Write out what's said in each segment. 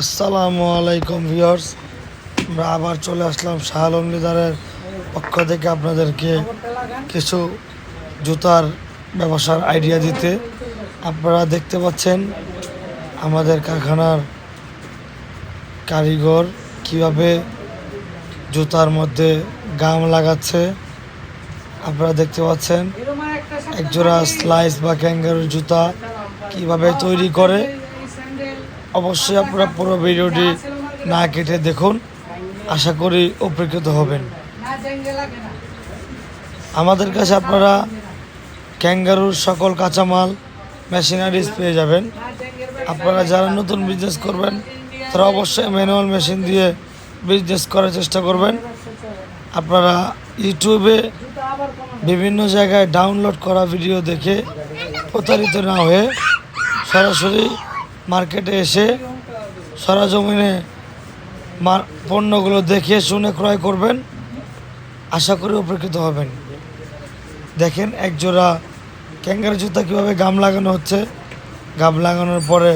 আসসালামু আলাইকুম ভিউয়ার্স। আমরা আবার চলে আসলাম শাহ আলম লিদারের পক্ষ থেকে আপনাদেরকে কিছু জুতার ব্যবসার আইডিয়া দিতে। আপনারা দেখতে পাচ্ছেন আমাদের কারখানার কারিগর কীভাবে জুতার মধ্যে গাম লাগাচ্ছে। আপনারা দেখতে পাচ্ছেন, একজোড়া স্লাইস বা ক্যাঙ্গারুর জুতা কীভাবে তৈরি করে। অবশ্যই আপনারা পুরো ভিডিওটি না কেটে দেখুন। আশা করি উপকৃত হবেন। আমাদের কাছে আপনারা ক্যাঙ্গারুর সকল কাঁচামাল, মেশিনারিজ পেয়ে যাবেন। আপনারা যারা নতুন বিজনেস করবেন, তারা অবশ্যই ম্যানুয়াল মেশিন দিয়ে বিজনেস করার চেষ্টা করবেন। আপনারা ইউটিউবে বিভিন্ন জায়গায় ডাউনলোড করা ভিডিও দেখে প্রতারিত না হয়ে সরাসরি মার্কেটে এসে সরাজমিনে পণ্যগুলো দেখে শুনে ক্রয় করবেন। আশা করি উপকৃত হবেন। দেখেন এক জোড়া ক্যাঙ্গার জুতা কীভাবে গাম লাগানো হচ্ছে। গাম লাগানোর পরে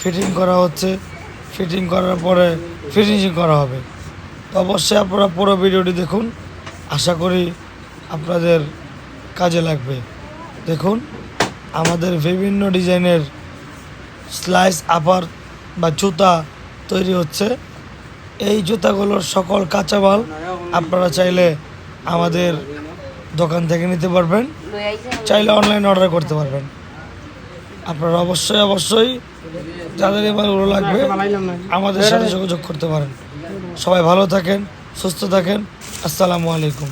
ফিটিং করা হচ্ছে। ফিটিং করার পরে ফিনিশিং করা হবে। তো অবশ্যই আপনারা পুরো ভিডিওটি দেখুন। আশা করি আপনাদের কাজে লাগবে। দেখুন, আমাদের বিভিন্ন ডিজাইনের স্লাইস আপার বা জুতা তৈরি হচ্ছে। এই জুতাগুলোর সকল কাঁচামাল আপনারা চাইলে আমাদের দোকান থেকে নিতে পারবেন। চাইলে অনলাইন অর্ডার করতে পারবেন। আপনারা অবশ্যই অবশ্যই যাদের এই মালগুলো লাগবে আমাদের সাথে যোগাযোগ করতে পারেন। সবাই ভালো থাকেন, সুস্থ থাকেন। আসসালামু আলাইকুম।